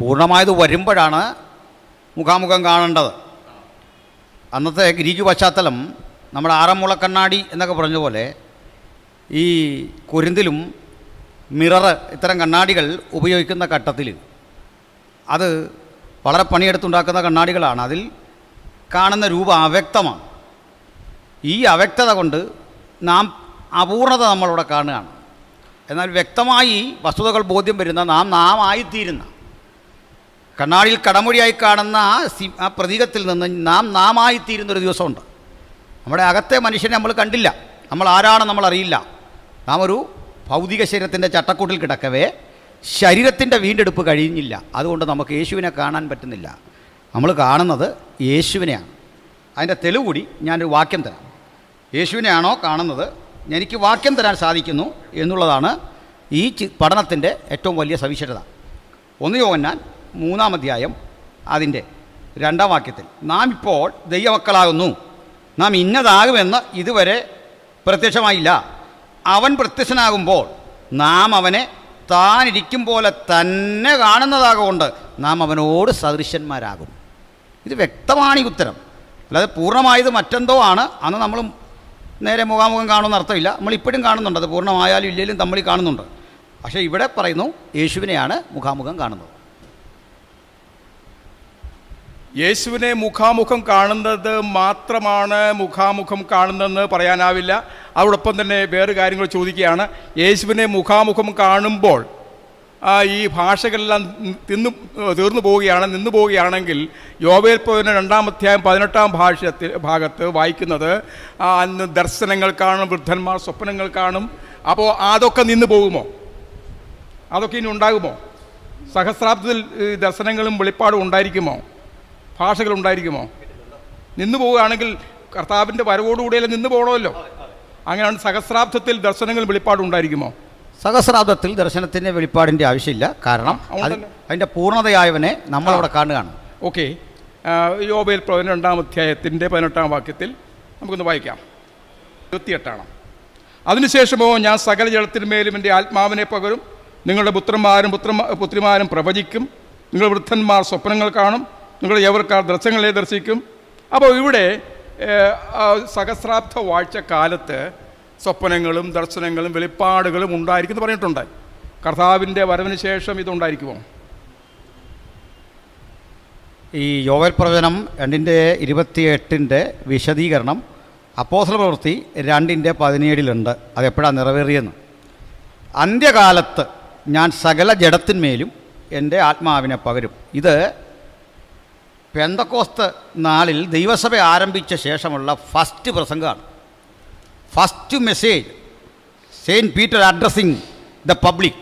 പൂർണമായത് വരുമ്പോഴാണ് മുഖാമുഖം കാണേണ്ടത്. അന്നത്തെ ഗ്രീക്ക് പശ്ചാത്തലം നമ്മുടെ ആറന്മുള കണ്ണാടി എന്നൊക്കെ പറഞ്ഞ പോലെ ഈ കുരുന്തിലും മിറർ ഇത്തരം കണ്ണാടികൾ ഉപയോഗിക്കുന്ന ഘട്ടത്തിൽ അത് വളരെ പണിയെടുത്തുണ്ടാക്കുന്ന കണ്ണാടികളാണ്. അതിൽ കാണുന്ന രൂപം അവ്യക്തമാണ്. ഈ അവ്യക്തത കൊണ്ട് നാം അപൂർണത നമ്മളിവിടെ കാണുകയാണ്. എന്നാൽ വ്യക്തമായി വസ്തുതകൾ ബോധ്യം വരുന്ന നാം നാം ആയിത്തീരുന്ന കണ്ണാടിയിൽ കടമൊഴിയായി കാണുന്ന ആ സി ആ പ്രതീകത്തിൽ നിന്ന് നാം നാമായിത്തീരുന്നൊരു ദിവസമുണ്ട്. നമ്മുടെ അകത്തെ മനുഷ്യനെ നമ്മൾ കണ്ടില്ല. നമ്മൾ ആരാണെന്ന് നമ്മൾ അറിയില്ല. നാം ഒരു ഭൗതിക ശരീരത്തിന്റെ ചട്ടക്കൂട്ടിൽ കിടക്കവേ ശരീരത്തിന്റെ വീണ്ടെടുപ്പ് കഴിഞ്ഞില്ല. അതുകൊണ്ട് നമുക്ക് യേശുവിനെ കാണാൻ പറ്റുന്നില്ല. നമ്മൾ കാണുന്നത് യേശുവിനെയാണ്. അതിന്റെ തെളിവ് കൂടി ഞാനൊരു വാക്യം തരാം. യേശുവിനെയാണോ കാണുന്നത്? എനിക്ക് വാക്യം തരാൻ സാധിക്കുന്നു എന്നുള്ളതാണ് ഈ പഠനത്തിന്റെ ഏറ്റവും വലിയ സവിശേഷത. ഒന്ന് യോഹന്നാൻ മൂന്നാം അധ്യായം അതിന്റെ രണ്ടാം വാക്യത്തിൽ. നാം ഇപ്പോൾ ദൈവമക്കളാകുന്നു. നാം ഇന്നതാകുമെന്ന് ഇതുവരെ പ്രത്യക്ഷമായില്ല. അവൻ പ്രത്യക്ഷനാകുമ്പോൾ നാം അവനെ താനിരിക്കും പോലെ തന്നെ കാണുന്നതാകൊണ്ട് നാം അവനോട് സദൃശന്മാരാകും. ഇത് വ്യക്തമാണ് ഈ ഉത്തരം. അല്ലാതെ പൂർണമായത് മറ്റെന്തോ ആണ്. അന്ന് നമ്മൾ നേരെ മുഖാമുഖം കാണുമെന്ന് അർത്ഥമില്ല. നമ്മൾ ഇപ്പോഴും കാണുന്നുണ്ട്. അത് പൂർണമായാലും ഇല്ലെങ്കിലും തമ്മിൽ കാണുന്നുണ്ട്. പക്ഷേ ഇവിടെ പറയുന്നു യേശുവിനെയാണ് മുഖാമുഖം കാണുന്നത്. യേശുവിനെ മുഖാമുഖം കാണുന്നത് മാത്രമാണ് മുഖാമുഖം കാണുന്നതെന്ന് പറയാനാവില്ല. അതോടൊപ്പം തന്നെ വേറെ കാര്യങ്ങൾ ചോദിക്കുകയാണ്. യേശുവിനെ മുഖാമുഖം കാണുമ്പോൾ ഈ ഭാഷകളെല്ലാം തിന്നു തീർന്നു പോവുകയാണ് നിന്നു പോവുകയാണെങ്കിൽ യോവേൽ രണ്ടാം അധ്യായം പതിനെട്ടാം ഭാഷത്തിൽ ഭാഗത്ത് വായിക്കുന്നത് അന്ന് ദർശനങ്ങൾ കാണും വൃദ്ധന്മാർ സ്വപ്നങ്ങൾ കാണും. അപ്പോൾ അതൊക്കെ നിന്നു പോകുമോ? അതൊക്കെ ഇനി ഉണ്ടാകുമോ? സഹസ്രാബ്ദത്തിൽ ദർശനങ്ങളും വെളിപ്പാടും ഉണ്ടായിരിക്കുമോ? ഭാഷകൾ ഉണ്ടായിരിക്കുമോ നിന്നു പോവുകയാണെങ്കിൽ കർത്താവിന്റെ വരവോടുകൂടിയല്ലേ നിന്ന് പോകണമല്ലോ അങ്ങനെയാണ് സഹസ്രാബ്ദത്തിൽ ദർശനങ്ങളും വെളിപ്പാടും ഉണ്ടായിരിക്കുമോ സഹസ്രാബ്ദത്തിൽ ദർശനത്തിന്റെ വെളിപ്പാടിന്റെ ആവശ്യമില്ല. കാരണം. അതിന്റെ പൂർണതയായവനെ നമ്മളവിടെ കാണുകയാണ്. ഓക്കെ. യോബയിൽ പതിനെട്ടാം അധ്യായത്തിന്റെ പതിനെട്ടാം വാക്യത്തിൽ നമുക്കൊന്ന് വായിക്കാം. ഇരുപത്തിയെട്ടാണ്. അതിനുശേഷമോ ഞാൻ സകല ജലത്തിന്മേലും എന്റെ ആത്മാവിനെ പകരും. നിങ്ങളുടെ പുത്രന്മാരും പുത്ര പുത്രിമാരും പ്രവചിക്കും. നിങ്ങളുടെ വൃദ്ധന്മാർ സ്വപ്നങ്ങൾ കാണും. നിങ്ങളുടെ എവർക്കാർ ദർശനങ്ങളെ ദർശിക്കും. അപ്പോൾ ഇവിടെ സഹസ്രാബ്ദ വാഴ്ച കാലത്ത് സ്വപ്നങ്ങളും ദർശനങ്ങളും വെളിപ്പാടുകളും ഉണ്ടായിരിക്കും പറഞ്ഞിട്ടുണ്ട്. കർത്താവിന്റെ വരവിന് ശേഷം ഇതുണ്ടായിരിക്കുമോ? ഈ യോവൽ പ്രവചനം രണ്ടിന്റെ ഇരുപത്തിയെട്ടിന്റെ വിശദീകരണം അപ്പോസല പ്രവൃത്തി രണ്ടിന്റെ പതിനേഴിലുണ്ട്. അതെപ്പോഴാണ് നിറവേറിയെന്ന്. അന്ത്യകാലത്ത് ഞാൻ സകല ജഡത്തിന്മേലും എന്റെ ആത്മാവിനെ പകരും. ഇത് പെന്തക്കോസ്ത് നാളിൽ ദൈവസഭ ആരംഭിച്ച ശേഷമുള്ള ഫസ്റ്റ് പ്രസംഗമാണ്. First message saint Peter addressing the public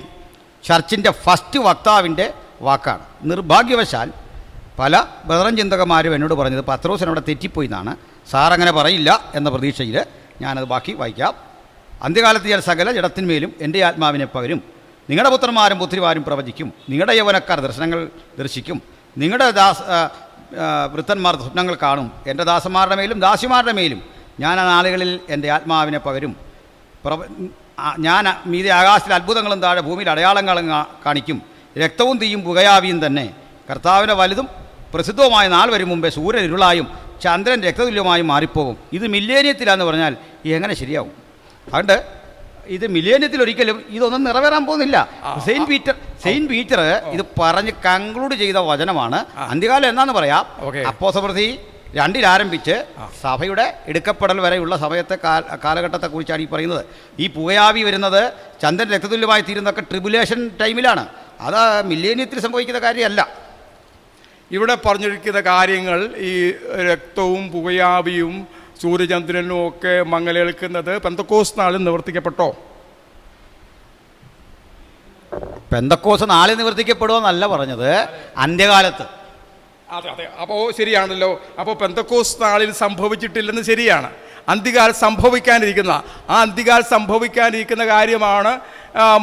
ചർച്ചിന്റെ first വക്താവിന്റെ വാക്കാണ്. നിർഭാഗ്യവശാൽ പല ബദറൻ ചിന്തകന്മാരും എന്നോട് പറഞ്ഞത് പത്രോസിന് അവിടെ തെറ്റിപ്പോയി എന്നാണ്. സാർ അങ്ങനെ പറയില്ല എന്ന പ്രതീക്ഷയിൽ ഞാനത് ബാക്കി വായിക്കാം. അന്ത്യകാലത്ത് ഞാൻ സകല ജടത്തിന്മേലും എന്റെ ആത്മാവിനെ പകരും. നിങ്ങളുടെ പുത്രന്മാരും പുത്രിമാരും പ്രവചിക്കും. നിങ്ങളുടെ യൗവനക്കാർ ദർശനങ്ങൾ ദർശിക്കും. നിങ്ങളുടെ ദാസ് ആ, സ്വപ്നങ്ങൾ കാണും. എന്റെ ദാസന്മാരുടെ മേലും ദാസിമാരുടെ മേലും. ഞാൻ ആ നാളുകളിൽ എന്റെ ആത്മാവിനെ പകരും. ഞാൻ മീതെ ആകാശത്തിൽ അത്ഭുതങ്ങളും താഴെ ഭൂമിയിൽ അടയാളങ്ങൾ കാണിക്കും. രക്തവും തീയും പുകയാവിയും തന്നെ. കർത്താവിന്റെ വലുതും പ്രസിദ്ധവുമായ നാൾ വരും മുമ്പേ സൂര്യൻ ഇരുളായും ചന്ദ്രൻ രക്തതുല്യമായും മാറിപ്പോകും. ഇത് മില്ലേനിയത്തിലാന്ന് പറഞ്ഞാൽ എങ്ങനെ ശരിയാവും? അതുകൊണ്ട് ഇത് മില്ലേനിയത്തിൽ ഒരിക്കലും ഇതൊന്നും നിറവേറാൻ പോകുന്നില്ല. സെയിൻ പീറ്റർ സെയിൻ പീറ്റർ ഇത് പറഞ്ഞ് കൺക്ലൂഡ് ചെയ്ത വചനമാണ്. അന്ത്യകാലം എന്നാന്ന് പറയാം? അപ്പോ അപ്പോസപ്രതി രണ്ടിൽ ആരംഭിച്ച് സഭയുടെ എടുക്കപ്പെടൽ വരെയുള്ള സമയത്തെ കാലഘട്ടത്തെ കാലഘട്ടത്തെക്കുറിച്ചാണ് ഈ പറയുന്നത്. ഈ പുകയാവി വരുന്നത് ചന്ദ്രൻ രക്തതുല്യമായി തീരുന്നതൊക്കെ ട്രിബുലേഷൻ ടൈമിലാണ് അത് മില്ലേനിയത്തിൽ സംഭവിക്കുന്ന കാര്യമല്ല. ഇവിടെ പറഞ്ഞിരിക്കുന്ന കാര്യങ്ങൾ ഈ രക്തവും പുകയാവിയും സൂര്യചന്ദ്രനും ഒക്കെ മങ്ങലേൽക്കുന്നത് പെന്തക്കോസ് നാളിൽ നിവർത്തിക്കപ്പെട്ടോ? പെന്തക്കോസ് നാളെ നിവർത്തിക്കപ്പെടുമെന്നല്ല പറഞ്ഞത് അന്ത്യകാലത്ത്. അതെ അതെ. അപ്പോൾ ശരിയാണല്ലോ. അപ്പോൾ പെന്തക്കോസ് നാളിൽ സംഭവിച്ചിട്ടില്ലെന്ന് ശരിയാണ്. അന്തികാൽ സംഭവിക്കാനിരിക്കുന്ന ആ അന്തികാൽ സംഭവിക്കാനിരിക്കുന്ന കാര്യമാണ്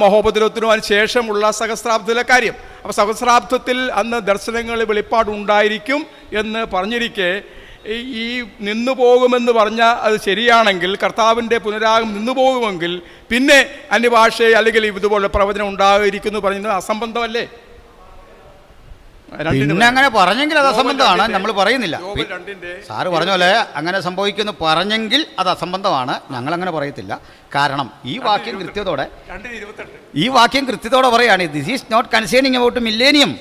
മഹോപദ്രവത്തിനും അതിന് ശേഷമുള്ള സഹസ്രാബ്ദത്തിലെ കാര്യം. അപ്പോൾ സഹസ്രാബ്ദത്തിൽ അന്ന് ദർശനങ്ങൾ വെളിപ്പാടുണ്ടായിരിക്കും എന്ന് പറഞ്ഞിരിക്കെ ഈ- നിന്നു പോകുമെന്ന് പറഞ്ഞാൽ അത് ശരിയാണെങ്കിൽ കർത്താവിന്റെ പുനരാഗം നിന്നു പോകുമെങ്കിൽ പിന്നെ അന്യഭാഷ അല്ലെങ്കിൽ ഇതുപോലെ പ്രവചനം ഉണ്ടായിരിക്കുന്നു പറയുന്നത് അസംബന്ധമല്ലേ? പിന്നെ അങ്ങനെ പറഞ്ഞെങ്കിൽ അത് അസംബന്ധമാണ് നമ്മൾ പറയുന്നില്ല. സാറ് പറഞ്ഞ പോലെ അങ്ങനെ സംഭവിക്കുന്നു പറഞ്ഞെങ്കിൽ അത് അസംബന്ധമാണ് ഞങ്ങൾ അങ്ങനെ പറയത്തില്ല. കാരണം ഈ വാക്യം കൃത്യതോടെ ഈ വാക്യം കൃത്യതോടെ പറയുകയാണ് this is not concerning about millennium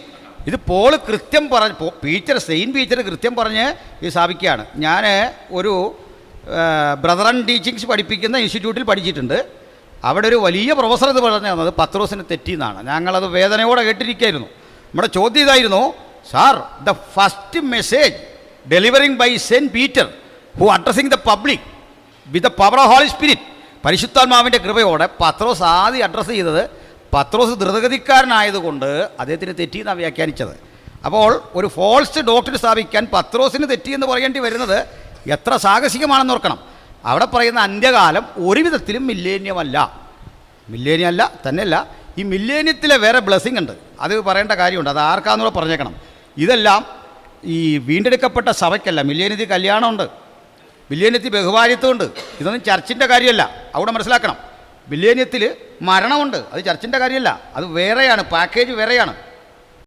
ഇത് പോൾ കൃത്യം പറഞ്ഞ് ടീച്ചർ സെയിൻ ടീച്ചർ കൃത്യം പറഞ്ഞ് ഇത് സ്ഥാപിക്കുകയാണ്. ഞാൻ ഒരു ബ്രദർ ആൻഡ് ടീച്ചിങ്സ് പഠിപ്പിക്കുന്ന ഇൻസ്റ്റിറ്റ്യൂട്ടിൽ പഠിച്ചിട്ടുണ്ട്. അവിടെ ഒരു വലിയ പ്രൊഫസർ ഇത് പറഞ്ഞു തന്നത് പത്രോസിന് തെറ്റിയെന്നാണ് ഞങ്ങളത് വേദനയോടെ കേട്ടിരിക്കുകയായിരുന്നു നമ്മുടെ ചോദ്യം ഇതായിരുന്നു sir the first message delivering by saint Peter who addressing the public with the power of holy spirit. പരിശുദ്ധാത്മാവിന്റെ കൃപയോടെ പത്രോസ് ആദ്യം അഡ്രസ്സ് ചെയ്തത് പത്രോസ് ദ്രുതഗതിക്കാരനായതുകൊണ്ട് അദ്ദേഹത്തിന് തെറ്റിയെന്നാണ് വ്യാഖ്യാനിച്ചത്. അപ്പോൾ ഒരു ഫോൾസ് ഡോക്ടർ സ്ഥാപിക്കാൻ പത്രോസിന് തെറ്റിയെന്ന് പറയേണ്ടി വരുന്നത് എത്ര സാഹസികമാണെന്ന് ഓർക്കണം. അവിടെ പറയുന്ന അന്ത്യകാലം ഒരുവിധത്തിലും മില്ലേനിയമല്ല. മില്ലേനിയം അല്ല തന്നെയല്ല. ഈ മില്ലേനിയത്തിലെ വേറെ ബ്ലെസ്സിങ് ഉണ്ട്. അത് പറയേണ്ട കാര്യമുണ്ട്. അത് ആർക്കാന്നുള്ള പറഞ്ഞേക്കണം. ഇതെല്ലാം ഈ വീണ്ടെടുക്കപ്പെട്ട സഭയ്ക്കല്ല. മില്ലേനിയത്തിൽ കല്യാണമുണ്ട്. മില്ലേനിയത്തിൽ ബഹുഭാര്യത്വമുണ്ട്. ഇതൊന്നും ചർച്ചിന്റെ കാര്യമല്ല. അവിടെ മനസ്സിലാക്കണം. ബില്ലേനിയത്തിൽ മരണമുണ്ട്. അത് ചർച്ചിന്റെ കാര്യമല്ല. അത് വേറെയാണ്. പാക്കേജ് വേറെയാണ്.